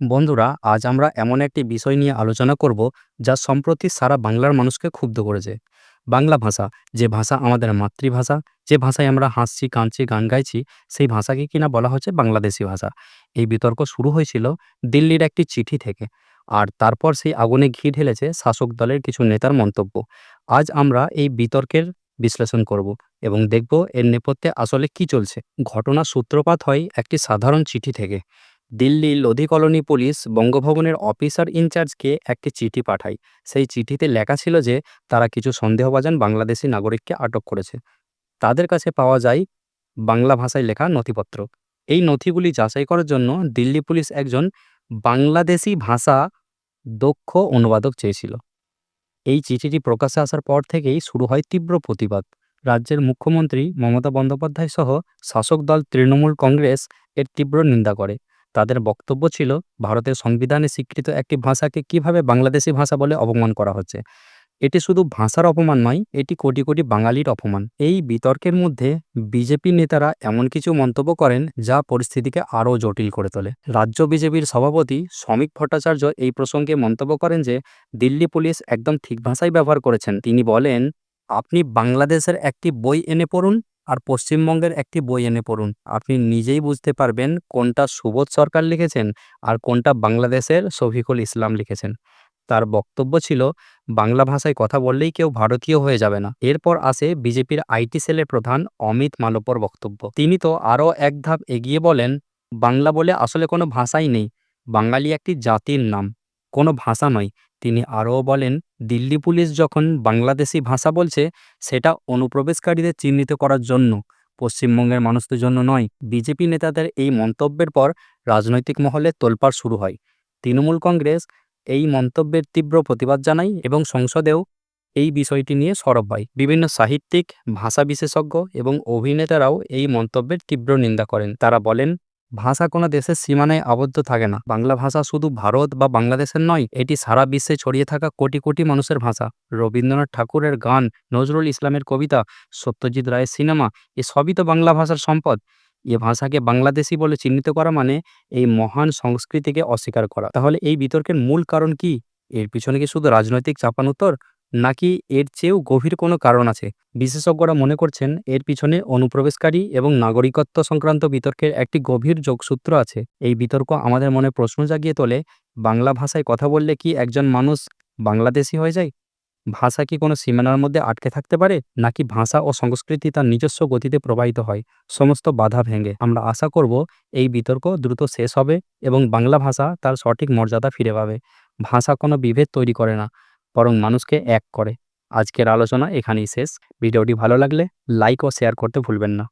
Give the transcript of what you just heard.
বন্ধুরা, আজ আমরা এমন একটি বিষয় নিয়ে আলোচনা করব যা সম্প্রতি সারা বাংলার মানুষকে ক্ষুব্ধ করেছে। বাংলা ভাষা, যে ভাষা আমাদের মাতৃভাষা, যে ভাষায় আমরা হাসছি, কাঁদছি, গান গাইছি, সেই ভাষাকে কিনা বলা হচ্ছে বাংলাদেশি ভাষা। এই বিতর্ক শুরু হয়েছিল দিল্লির একটি চিঠি থেকে, আর তারপর সেই আগুনে ঘি ঢেলেছে শাসক দলের কিছু নেতার মন্তব্য। আজ আমরা এই বিতর্কের বিশ্লেষণ করব এবং দেখব এর নেপথ্যে আসলে কি চলছে। ঘটনার সূত্রপাত হয় একটি সাধারণ চিঠি থেকে। দিল্লি লোধি কলোনি পুলিশ বঙ্গভবনের অফিসার ইনচার্জকে একটি চিঠি পাঠায়। সেই চিঠিতে লেখা ছিল যে, তারা কিছু সন্দেহভাজন বাংলাদেশি নাগরিককে আটক করেছে। তাদের কাছে পাওয়া যায় বাংলা ভাষায় লেখা নথিপত্র। এই নথিগুলি যাচাই করার জন্য দিল্লি পুলিশ একজন বাংলাদেশি ভাষা দক্ষ অনুবাদক চেয়েছিল। এই চিঠিটি প্রকাশ্যে আসার পর থেকেই শুরু হয় তীব্র প্রতিবাদ। রাজ্যের মুখ্যমন্ত্রী মমতা বন্দ্যোপাধ্যায় সহ শাসক দল তৃণমূল কংগ্রেস এর তীব্র নিন্দা করে। তাদের বক্তব্য ছিল, ভারতের সংবিধানে স্বীকৃত একটি ভাষাকে কীভাবে বাংলাদেশি ভাষা বলে অপমান করা হচ্ছে? এটি শুধু ভাষার অপমান নয়, এটি কোটি কোটি বাঙালির অপমান। এই বিতর্কের মধ্যে বিজেপি নেতারা এমন কিছু মন্তব্য করেন যা পরিস্থিতিকে আরও জটিল করে তোলে। রাজ্য বিজেপির সভাপতি শ্রমিক ভট্টাচার্য এই প্রসঙ্গে মন্তব্য করেন যে, দিল্লি পুলিশ একদম ঠিক ভাষাই ব্যবহার করেছেন। তিনি বলেন, আপনি বাংলাদেশের একটি বই এনে পড়ুন আর পশ্চিমবঙ্গের একটি বই এনে পড়ুন। আপনি নিজেই বুঝতে পারবেন কোনটা সুবোধ সরকার লিখেছেন আর কোনটা বাংলাদেশের শফিকুল ইসলাম লিখেছেন। তার বক্তব্য ছিল, বাংলা ভাষায় কথা বললেই কেউ ভারতীয় হয়ে যাবে না। এরপর আসে বিজেপির আইটি সেলের প্রধান অমিত মালব্যর বক্তব্য। তিনি তো আরও এক ধাপ এগিয়ে বলেন, বাংলা বলে আসলে কোনো ভাষাই নেই। বাঙালি একটি জাতির নাম। কোনো ভাষা নয়। তিনি আরও বলেন, দিল্লি পুলিশ যখন বাংলাদেশি ভাষা বলছে, সেটা অনুপ্রবেশকারীদের চিহ্নিত করার জন্য। পশ্চিমবঙ্গের মানুষদের জন্য নয়, বিজেপি নেতাদের এই মন্তব্যের পর রাজনৈতিক মহলে তোলপাড় শুরু হয়। তৃণমূল কংগ্রেস এই মন্তব্যের তীব্র প্রতিবাদ জানায় এবং সংসদেও এই বিষয়টি নিয়ে সরব হয়। বিভিন্ন সাহিত্যিক, ভাষা বিশেষজ্ঞ এবং অভিনেতারাও এই মন্তব্যের তীব্র নিন্দা করেন। তারা বলেন ভাষা কোনো দেশের সীমানায় আবদ্ধ থাকে না। বাংলা ভাষা শুধু ভারত বা বাংলাদেশের নয়, এটি সারা বিশ্বে ছড়িয়ে থাকা কোটি কোটি মানুষের ভাষা। রবীন্দ্রনাথ ঠাকুরের গান, নজরুল ইসলামের কবিতা, সত্যজিৎ রায়ের সিনেমা, এ সবই তো বাংলা ভাষার সম্পদ। এ ভাষাকে বাংলাদেশি বলে চিহ্নিত করা মানে এই মহান সংস্কৃতিকে অস্বীকার করা। তাহলে এই বিতর্কের মূল কারণ কি? এর পিছনে কি শুধু রাজনৈতিক চাপানুত্তর নাকি এর চেয়েও গভীর কোনো কারণ আছে? বিশেষজ্ঞরা মনে করছেন এর পিছনে অনুপ্রবেশকারী এবং নাগরিকত্ব সংক্রান্ত বিতর্কের একটি গভীর যোগসূত্র আছে। এই বিতর্ক আমাদের মনে প্রশ্ন জাগিয়ে তোলে, বাংলা ভাষায় কথা বললে কি একজন মানুষ বাংলাদেশি হয়ে যায়? ভাষা কি কোনো সীমানার মধ্যে আটকে থাকতে পারে? নাকি ভাষা ও সংস্কৃতি তার নিজস্ব গতিতে প্রবাহিত হয়? সমস্ত বাধা ভেঙে। আমরা আশা করব এই বিতর্ক দ্রুত শেষ হবে এবং বাংলা ভাষা তার সঠিক মর্যাদা ফিরে পাবে। ভাষা কোনো বিভেদ তৈরি করে না। বরং মানুষকে এক করে। আজকের আলোচনা এখানেই শেষ। ভিডিওটি ভালো লাগলে লাইক ও শেয়ার করতে ভুলবেন না।